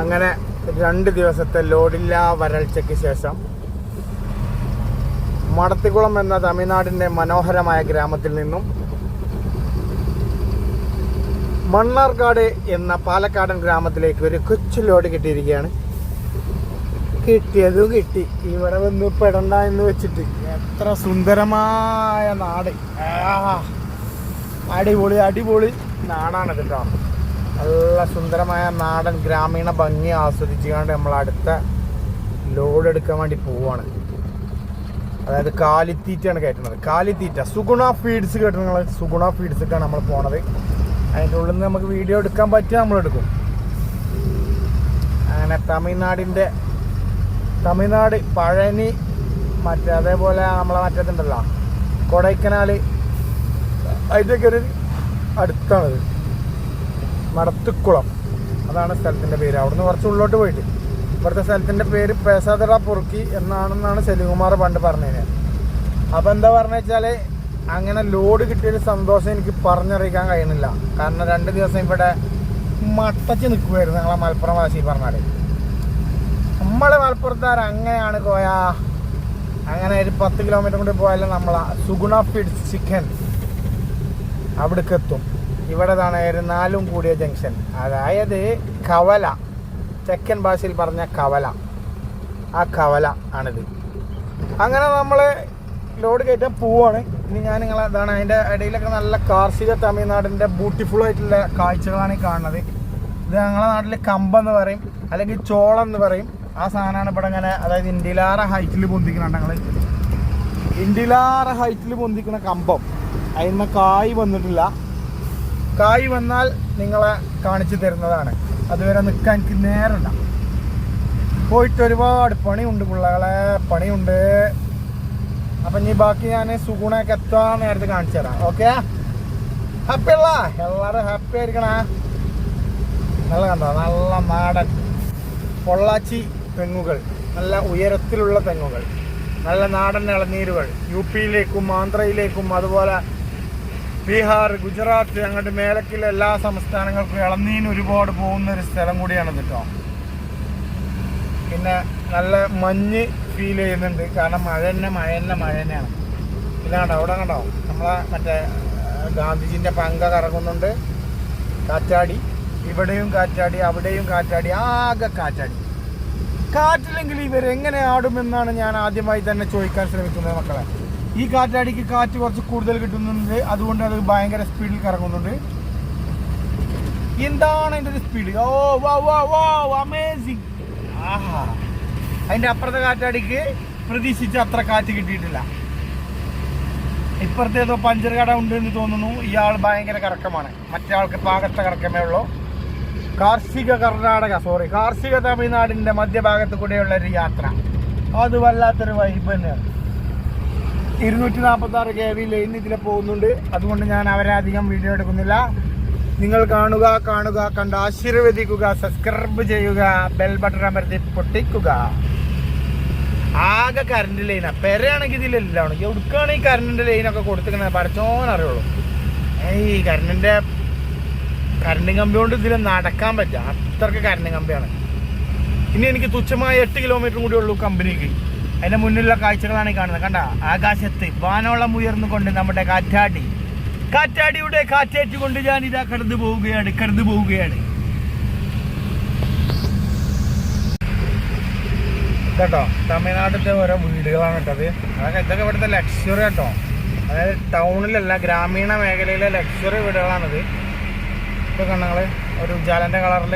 അങ്ങനെ രണ്ട് ദിവസത്തെ ലോഡില്ലാ വരൾച്ചയ്ക്ക് ശേഷം മടത്തിക്കുളം എന്ന തമിഴ്നാടിന്റെ മനോഹരമായ ഗ്രാമത്തിൽ നിന്നും മണ്ണാർക്കാട് എന്ന പാലക്കാടൻ ഗ്രാമത്തിലേക്ക് ഒരു കൊച്ചു ലോഡ് കിട്ടിയിരിക്കുകയാണ്. കിട്ടിയതും കിട്ടി. ഇവിടെ വന്ന് പെടണ്ട എന്ന് വെച്ചിട്ട്. എത്ര സുന്ദരമായ നാട്. അടിപൊളി അടിപൊളി നാടാണ് കേട്ടോ. നല്ല സുന്ദരമായ നാടൻ ഗ്രാമീണ ഭംഗി ആസ്വദിച്ചുകൊണ്ട് നമ്മൾ അടുത്ത ലോഡ് എടുക്കാൻ വേണ്ടി പോവാണ്. അതായത് കാലിത്തീറ്റയാണ് കയറ്റുന്നത്. കാലിത്തീറ്റ. സുഗുണ ഫീഡ്സ് കേട്ടോ നിങ്ങൾ സുഗുണ ഫീഡ്സൊക്കെയാണ് നമ്മൾ പോണത്. അതിന്റെ ഉള്ളിൽ നിന്ന് നമുക്ക് വീഡിയോ എടുക്കാൻ പറ്റുക നമ്മൾ എടുക്കും. അങ്ങനെ തമിഴ്നാടിന്റെ തമിഴ്നാട് പഴനി മറ്റേ അതേപോലെ നമ്മളെ മറ്റേതുണ്ടല്ലോ. കൊടൈക്കനാൽ. അതിന്റെയൊക്കെ ഒരു അടുത്താണിത്. മടത്തുക്കുളം. അതാണ് സ്ഥലത്തിന്റെ പേര്. അവിടുന്ന് കുറച്ച് ഉള്ളോട്ട് പോയിട്ട്. ഇവിടുത്തെ സ്ഥലത്തിന്റെ പേര് പേസാതട പൊറുക്കി എന്നാണെന്നാണ് സെലികുമാർ പണ്ട് പറഞ്ഞത് അപ്പോൾ എന്താ പറഞ്ഞു വെച്ചാൽ അങ്ങനെ ലോഡ് കിട്ടിയൊരു സന്തോഷം എനിക്ക് പറഞ്ഞറിയിക്കാൻ കഴിയുന്നില്ല. കാരണം രണ്ട് ദിവസം ഇവിടെ മട്ടച്ച് നിൽക്കുമായിരുന്നു ഞങ്ങളെ മലപ്പുറം വാശി പറഞ്ഞാൽ നമ്മളെ മലപ്പുറത്താർ അങ്ങനെയാണ് കോയ. അങ്ങനെ ഒരു പത്ത് കിലോമീറ്റർ കൂടി പോയാലും നമ്മളാ സുഗുണ ഫിഡ്സ് ചിക്കൻ അവിടേക്ക് എത്തും. ഇവിടെ ഒരു നാലും കൂടിയ ജംഗ്ഷൻ. അതായത് കവല. തെക്കൻ ഭാഷയിൽ പറഞ്ഞ കവല. ആ കവല ആണിത്. അങ്ങനെ നമ്മൾ ലോഡ് കയറ്റാൻ പോവാണ്. ഇനി ഞാൻ നിങ്ങൾ അതാണ് അതിന്റെ ഇടയിലൊക്കെ നല്ല കാർഷിക തമിഴ്നാടിന്റെ ബ്യൂട്ടിഫുൾ ആയിട്ടുള്ള കാഴ്ചകളാണ് ഈ കാണുന്നത്. ഇത് ഞങ്ങളെ നാട്ടിൽ കമ്പെന്ന് പറയും അല്ലെങ്കിൽ ചോളം എന്ന് പറയും. ആ സാധനമാണ് ഇവിടെ ഇങ്ങനെ അതായത് ഇന്ത്യയിലാറ ഹൈറ്റിൽ പൊന്തിക്കുന്നുണ്ട് ഞങ്ങൾ ഇന്ത്യയിലാറ ഹൈറ്റിൽ പൊന്തിക്കുന്ന കമ്പം. അതിന്മ കായ് വന്നിട്ടില്ല. കായ് വന്നാൽ നിങ്ങളെ കാണിച്ചു തരുന്നതാണ്. അതുവരെ നിൽക്കാൻ എനിക്ക് നേരമില്ല. പോയിട്ട് ഒരുപാട് പണിയുണ്ട് പിള്ളകളെ പണിയുണ്ട്. അപ്പം ഇനി ബാക്കി ഞാൻ സുഗുണൊക്കെ എത്താൻ നേരത്തെ കാണിച്ചു തരാം. ഓക്കെ ഹാപ്പി അല്ല? എല്ലാവരും ഹാപ്പി ആയിരിക്കണേ. നല്ല കണ്ടോ? നല്ല നാടൻ പൊള്ളാച്ചി തെങ്ങുകൾ. നല്ല ഉയരത്തിലുള്ള തെങ്ങുകൾ. നല്ല നാടൻ ഇളനീരുകൾ. യു പിയിലേക്കും ആന്ധ്രയിലേക്കും അതുപോലെ ബീഹാർ ഗുജറാത്ത് അങ്ങോട്ട് മേലക്കിലെ എല്ലാ സംസ്ഥാനങ്ങൾക്കും ഇളനീൻ ഒരുപാട് പോകുന്ന ഒരു സ്ഥലം കൂടിയാണ് കേട്ടോ പിന്നെ നല്ല മഞ്ഞ് ഫീൽ ചെയ്യുന്നുണ്ട്. കാരണം മഴ തന്നെ മഴ തന്നെ മഴ തന്നെയാണ്. പിന്നെ കണ്ടോ അവിടെ കണ്ടോ? നമ്മളെ മറ്റേ ഗാന്ധിജിന്റെ പങ്ക കറങ്ങുന്നുണ്ട്. കാറ്റാടി. ഇവിടെയും കാറ്റാടി അവിടെയും കാറ്റാടി ആകെ കാറ്റാടി. കാറ്റില്ലെങ്കിൽ ഇവരെങ്ങനെ ആടുമെന്നാണ് ഞാൻ ആദ്യമായി തന്നെ ചോദിക്കാൻ ശ്രമിക്കുന്നത് മക്കളെ. ഈ കാറ്റാടിക്ക് കാറ്റ് കുറച്ച് കൂടുതൽ കിട്ടുന്നുണ്ട്. അതുകൊണ്ട് അത് ഭയങ്കര സ്പീഡിൽ കറങ്ങുന്നുണ്ട്. എന്താണ് അതിന്റെ ഒരു സ്പീഡ്? ഓ വാ വാ വാ അമേസിങ് ആഹാ. അതിന്റെ അപ്പുറത്തെ കാറ്റാടിക്ക് പ്രതീക്ഷിച്ച അത്ര കാറ്റ് കിട്ടിയിട്ടില്ല. ഇപ്പുറത്തെ ഏതോ പഞ്ചർ കട ഉണ്ട് എന്ന് തോന്നുന്നു. ഇയാൾ ഭയങ്കര കറക്കമാണ്. മറ്റേ ആൾക്ക് പാകത്തെ കറക്കമേ ഉള്ളൂ. കാർഷിക കർണാടക സോറി കാർഷിക തമിഴ്നാടിന്റെ മധ്യഭാഗത്ത് കൂടെയുള്ള ഒരു യാത്ര. അത് വല്ലാത്തൊരു വൈബ് തന്നെയാണ്. ഇരുന്നൂറ്റി നാൽപ്പത്തി ആറ് കെ വി ലൈൻ ഇതിലെ പോകുന്നുണ്ട്. അതുകൊണ്ട് ഞാൻ അവരെ അധികം വീഡിയോ എടുക്കുന്നില്ല. നിങ്ങൾ കാണുക കാണുക കണ്ട് ആശീർവദിക്കുക സബ്സ്ക്രൈബ് ചെയ്യുക ബെൽ ബട്ടൺ അമർത്തി പൊട്ടിക്കുക. ആകെ കറണ്ട് ലൈനാ പെരയാണെങ്കിൽ ഇതിലെല്ലാം എവിടുക്കാണ് ഈ കറണ്ടിന്റെ ലൈനൊക്കെ കൊടുത്തിക്കണത് പഠിച്ചോൻ അറിയുള്ളൂ. ഈ കറണ്ടിന്റെ കറണ്ട് കമ്പി കൊണ്ട് ഇതിൽ നടക്കാൻ പറ്റുക അത്രയ്ക്ക് കറണ്ട് കമ്പിയാണ്. ഇനി എനിക്ക് തുച്ഛമായ എട്ട് കിലോമീറ്റർ കൂടി ഉള്ളൂ കമ്പനിക്ക് അതിന്റെ മുന്നിലുള്ള കാഴ്ചകളാണ് കാണുന്നത്. കണ്ട? ആകാശത്ത് വാനോളം ഉയർന്നുകൊണ്ട് നമ്മുടെ കാറ്റാടി. കാറ്റാടിയുടെ കാറ്റേറ്റുകൊണ്ട് ഞാൻ ഇതാ കടന്നു പോവുകയാണ് കടന്നു പോവുകയാണ്. കേട്ടോ തമിഴ്നാട്ടിലെ ഓരോ വീടുകളാണ് കേട്ടത് അതൊക്കെ ഇതൊക്കെ ഇവിടുത്തെ ലക്ഷറി കേട്ടോ. അതായത് ടൗണിലല്ല ഗ്രാമീണ മേഖലയിലെ ലക്ഷറി വീടുകളാണിത്. ഇതൊക്കെ കണ്ണങ്ങൾ ഒരു ഉജാലന്റെ കളറിൽ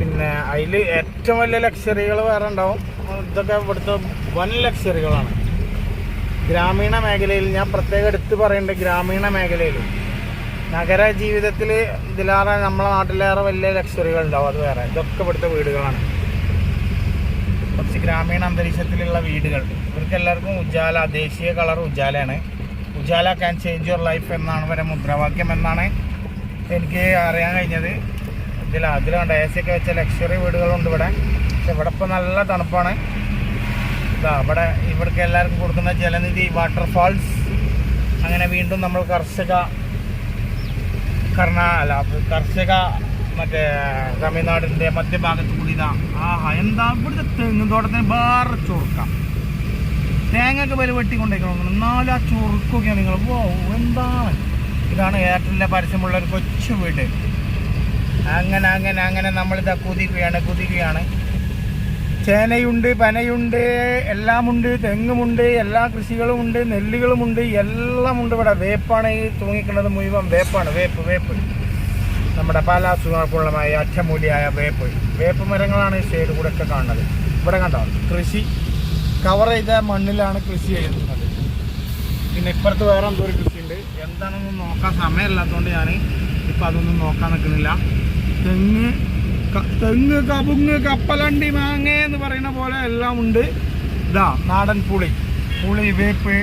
പിന്നെ അതിൽ ഏറ്റവും വലിയ ലക്ഷറികൾ വേറെ ഉണ്ടാവും. ഇതൊക്കെ ഇവിടുത്തെ വൻ ലക്ഷറികളാണ് ഗ്രാമീണ മേഖലയിൽ ഞാൻ പ്രത്യേകം എടുത്തു പറയേണ്ടത് ഗ്രാമീണ മേഖലയിൽ. നഗര ജീവിതത്തിൽ ഇതിലേറെ നമ്മളെ നാട്ടിലേറെ വലിയ ലക്ഷറികൾ ഉണ്ടാവും അത് വേറെ. ഇതൊക്കെ ഇവിടുത്തെ വീടുകളാണ്. കുറച്ച് ഗ്രാമീണ അന്തരീക്ഷത്തിലുള്ള വീടുകൾ. ഇവർക്ക് എല്ലാവർക്കും ഉജാല ദേശീയ colour ഉജാലയാണ്. Ujala can change your life എന്നാണ് വരെ മുദ്രാവാക്യം എന്നാണ് എനിക്ക് അറിയാൻ കഴിഞ്ഞത്. ഇതിൽ അതിലുണ്ട്. എ സി ഒക്കെ വെച്ച ലക്ഷറി വീടുകളുണ്ട് ഇവിടെ. പക്ഷെ ഇവിടെ ഇപ്പോൾ നല്ല തണുപ്പാണ്. ഇതാ ഇവിടെ ഇവിടേക്ക് എല്ലാവർക്കും കൊടുക്കുന്ന ജലനിധി വാട്ടർഫാൾസ് അങ്ങനെ വീണ്ടും നമ്മൾ കർഷക കർണ അല്ല കർഷക മറ്റേ തമിഴ്നാടിന്റെ മധ്യഭാഗത്ത് കൂടി ഇതാ ആഹാ എന്താ ഇവിടുത്തെ തെങ്ങും തോട്ടത്തിന് വേറെ ചൊറുക്കാം. തേങ്ങയൊക്കെ വില വെട്ടിക്കൊണ്ടേക്കണം എന്നാലും ആ ചുറുക്കൊക്കെയാണ് നിങ്ങൾ ഓ എന്താണ്? ഇതാണ് എയർടെലിന്റെ പരസ്യമുള്ള ഒരു കൊച്ചു വീട്. അങ്ങനെ അങ്ങനെ അങ്ങനെ നമ്മളിതാ കുതിക്കുകയാണ് കുതിക്കുകയാണ്. ചേനയുണ്ട് പനയുണ്ട് എല്ലാമുണ്ട് തെങ്ങുമുണ്ട് എല്ലാ കൃഷികളുമുണ്ട് നെല്ലുകളുമുണ്ട് എല്ലാമുണ്ട് ഇവിടെ. വേപ്പാണ് ഈ തൂങ്ങിക്കുന്നത് മുഴുവൻ വേപ്പാണ് വേപ്പ് വേപ്പ്. നമ്മുടെ പല അസുഖങ്ങൾക്കുള്ളമായ അറ്റമൂലിയായ വേപ്പ്. വേപ്പ് മരങ്ങളാണ് ഈ സൈഡ് കൂടെ ഒക്കെ കാണുന്നത്. ഇവിടെ കണ്ടോ? കൃഷി കവർ ചെയ്ത മണ്ണിലാണ് കൃഷി ചെയ്യുന്നത്. പിന്നെ ഇപ്പുറത്ത് വേറെ എന്തോ ഒരു കൃഷിയുണ്ട്. എന്താണെന്ന് നോക്കാൻ സമയമില്ലാത്തതുകൊണ്ട് ഞാൻ ഇപ്പം അതൊന്നും നോക്കാൻ നിൽക്കുന്നില്ല. തെങ്ങ് തെങ്ങ് കവുങ്ങ് കപ്പലണ്ടി മാങ്ങ എന്ന് പറയുന്ന പോലെ എല്ലാം ഉണ്ട്. ഇതാ നാടൻ പുളി. പുളി വേപ്പ്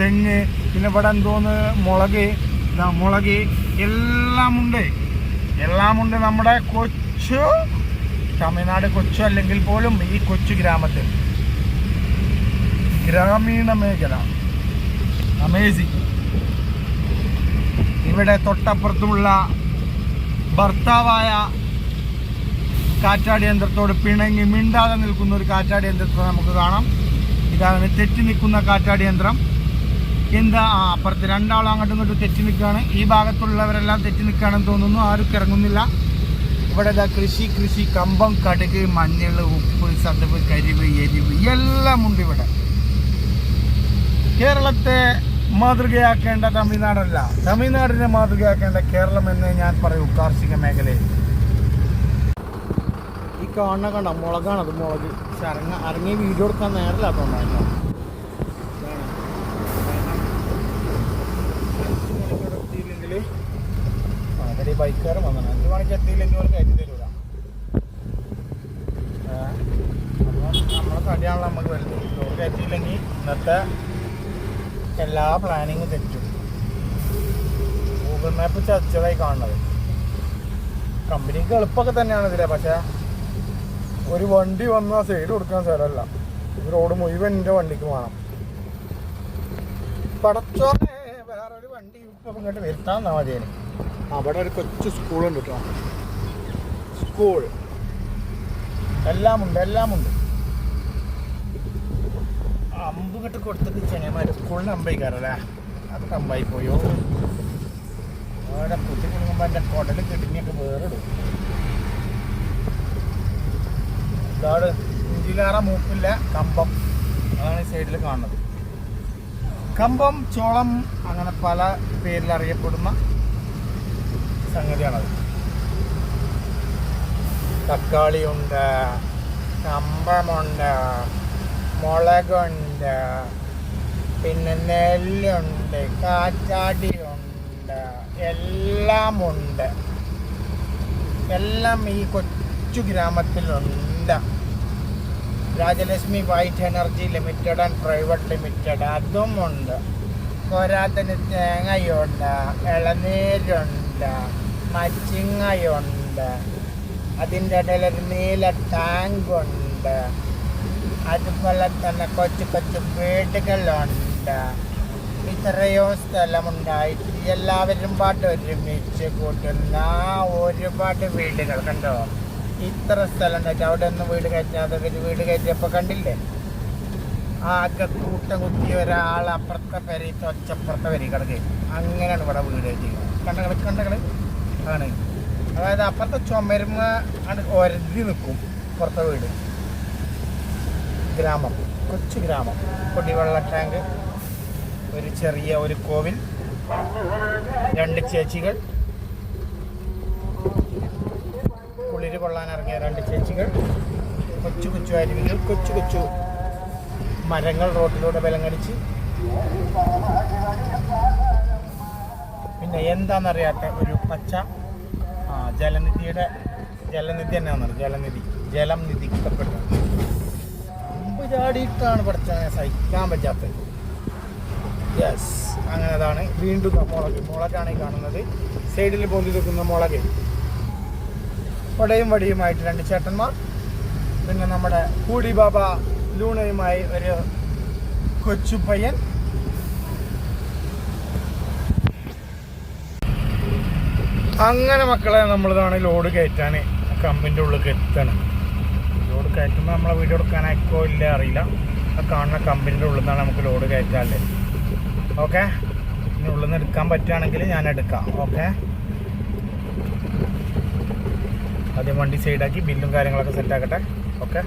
തെങ്ങ് പിന്നെ ഇവിടെ എന്തോന്ന്? മുളക്. ഇതാ മുളക്. എല്ലാം ഉണ്ട്. എല്ലാം ഉണ്ട് നമ്മുടെ കൊച്ചു തമിഴ്നാട് കൊച്ചു അല്ലെങ്കിൽ പോലും ഈ കൊച്ചു ഗ്രാമത്തിൽ. ഗ്രാമീണ മേഖല. അമേസിങ് ഇവിടെ തൊട്ടപ്പുറത്തുമുള്ള ഭർത്താവായ കാറ്റാടിയന്ത്രത്തോട് പിണങ്ങി മിണ്ടാതെ നിൽക്കുന്ന ഒരു കാറ്റാടി യന്ത്രത്തെ നമുക്ക് കാണാം. ഇതാണ് തെറ്റി നിൽക്കുന്ന കാറ്റാടിയന്ത്രം എന്താ? ആ അപ്പുറത്ത് രണ്ടാളും അങ്ങോട്ടും ഇങ്ങോട്ടും തെറ്റി നിൽക്കുകയാണ്. ഈ ഭാഗത്തുള്ളവരെല്ലാം തെറ്റി നിൽക്കുകയാണെന്ന് തോന്നുന്നു. ആരും ഇറങ്ങുന്നില്ല. ഇവിടെ ഇതാ കൃഷി കൃഷി കമ്പം കടുക് മഞ്ഞൾ ഉപ്പ് സതവ് കരിവ് എരിവ് എല്ലാം ഉണ്ട് ഇവിടെ. കേരളത്തെ മാതൃകയാക്കേണ്ട തമിഴ്നാടല്ല. തമിഴ്നാടിനെ മാതൃകയാക്കേണ്ട കേരളം എന്ന് ഞാൻ പറയൂ കാർഷിക മേഖലയിൽ. ഈ കാണുന്ന കണ്ട മുളകാണ് അത് മുളക്. പക്ഷെ അരങ്ങ അരങ്ങി വീഡിയോ എടുക്കാൻ നേരമില്ലാത്തതുകൊണ്ടാണ് എത്തിയില്ലെങ്കിൽ അവരുടെ ഈ ബൈക്കുകാരൻ വന്നു അഞ്ച് മണിക്ക് എത്തിയില്ലെങ്കിൽ അവർ കയറ്റി തരൂല. നമ്മളെ കടിയാണല്ലോ നമുക്ക് വരുന്നത്. കയറ്റിയില്ലെങ്കിൽ ഇന്നത്തെ എല്ലാ പ്ലാനിങ്ങും തെറ്റും. ഗൂഗിൾ മാപ്പ് ചതിച്ചതായി കാണുന്നത്. കമ്പനിക്ക് എളുപ്പമൊക്കെ തന്നെയാണ് ഇതിലെ പക്ഷേ ഒരു വണ്ടി വന്നാൽ സൈഡ് കൊടുക്കാൻ സ്ഥലമല്ല. റോഡ് മുഴുവൻ എന്റെ വണ്ടിക്ക് വേണം. പടച്ചോനെ വേറൊരു വണ്ടി ഇപ്പം ഇങ്ങോട്ട് വരുത്താൻ മതിയേനെ. അവിടെ ഒരു കൊച്ചു സ്കൂളുണ്ട് കേട്ടോ സ്കൂൾ എല്ലാമുണ്ട് എല്ലാമുണ്ട്. അമ്പ് കിട്ട് കൊടുത്തിട്ട് ചെങ്ങന്മാർ സ്കൂളിന് അമ്പയിക്കാറല്ലേ അത് കമ്പായി പോയോ അവിടെ കുത്തി കുടുങ്ങുമ്പോൾ എന്റെ കുടൽ കിടങ്ങിയൊക്കെ വേറിടും. ഇതാണ് ഇഞ്ചിലേറെ മൂപ്പില്ല കമ്പം. അതാണ് ഈ സൈഡിൽ കാണുന്നത്. കമ്പം ചോളം അങ്ങനെ പല പേരിൽ അറിയപ്പെടുന്ന സംഗതിയാണത്. തക്കാളിയുണ്ട് കമ്പമുണ്ട് മുളകുണ്ട് പിന്നെ നെല്ലുണ്ട് കാറ്റാടിയുണ്ട് എല്ലാമുണ്ട്. എല്ലാം ഈ കൊച്ചു ഗ്രാമത്തിലുണ്ട്. Rajalakshmi white energy limited and private limited അതും ഉണ്ട് പോരാത്തിന് തേങ്ങയുണ്ട് ഇളനീരുണ്ട് മച്ചിങ്ങയുണ്ട് അതിന്റെ ഇടയിൽ ഒരു നീല ടാങ്ക് ഉണ്ട് അതുപോലെ തന്നെ കൊച്ചു കൊച്ചു വീടുകളുണ്ട്. ഇത്രയോ സ്ഥലമുണ്ടായിട്ട് എല്ലാവരും പാട്ട് ഒരുമിച്ച് കൂട്ടുന്ന ഒരുപാട് വീടുകൾ കണ്ടോ? ഇത്ര സ്ഥലം ഉണ്ടായിട്ട് അവിടെ ഒന്നും വീട് കയറ്റാതെ ഒരു വീട് കയറ്റിയപ്പോൾ കണ്ടില്ലേ? ആകെ കൂട്ടം കുത്തി ഒരാൾ അപ്പുറത്തെ പെരയിട്ട് ഒച്ചപ്പുറത്തെ പെരി കിടക്കുക അങ്ങനെയാണ് ഇവിടെ വീട് കയറ്റിയത്. കണ്ടകൾ കണ്ടകൾ ആണ്. അതായത് അപ്പുറത്തെ ചുമരുമ ആണ് ഒരതി നിൽക്കും പുറത്തെ വീട്. ഗ്രാമം കൊച്ചു ഗ്രാമം. കുടിവെള്ള ടാങ്ക് ഒരു ചെറിയ ഒരു കോവിൽ രണ്ട് ചേച്ചികൾ കുളിര് കൊള്ളാൻ ഇറങ്ങിയ രണ്ട് ചേച്ചികൾ കൊച്ചു കൊച്ചു അരുവികൾ കൊച്ചു കൊച്ചു മരങ്ങൾ റോട്ടിലൂടെ ബലങ്ങടിച്ച് പിന്നെ എന്താണെന്നറിയാത്ത ഒരു പച്ച ജലനിധിയുടെ ജലനിധി തന്നെയാണെന്ന് ജലനിധി ജലം നിധിക്കപ്പെട്ടത് ചാടിയിട്ടാണ് പഠിച്ചത്. സഹിക്കാൻ പറ്റാത്തത്. യെസ് അങ്ങനെ അതാണ് വീണ്ടും മുളക്. മുളകാണ് ഈ കാണുന്നത്. സൈഡിൽ പൊന്തി നിൽക്കുന്ന മുളക്. വടയും വടിയുമായിട്ട് രണ്ട് ചേട്ടന്മാർ. പിന്നെ നമ്മുടെ കൂടി ബാബ ലൂണയുമായി ഒരു കൊച്ചു പയ്യൻ. അങ്ങനെ മക്കളെ നമ്മളിതാണ് ലോഡ് കയറ്റാൻ കമ്പിന്റെ ഉള്ളിൽ എത്തണം. ലോഡ് കയറ്റുമ്പോൾ നമ്മളെ വീട് എടുക്കാനായിക്കോ ഇല്ല അറിയില്ല. ആ കാണുന്ന കമ്പനിയുടെ ഉള്ളിൽ നിന്നാണ് നമുക്ക് ലോഡ് കയറ്റാല്ലേ ഓക്കെ? ഇനി ഉള്ളിൽ നിന്ന് എടുക്കാൻ പറ്റുകയാണെങ്കിൽ ഞാൻ എടുക്കാം. ഓക്കെ? ആദ്യം വണ്ടി സൈഡാക്കി ബില്ലും കാര്യങ്ങളൊക്കെ സെറ്റാക്കട്ടെ ഓക്കെ?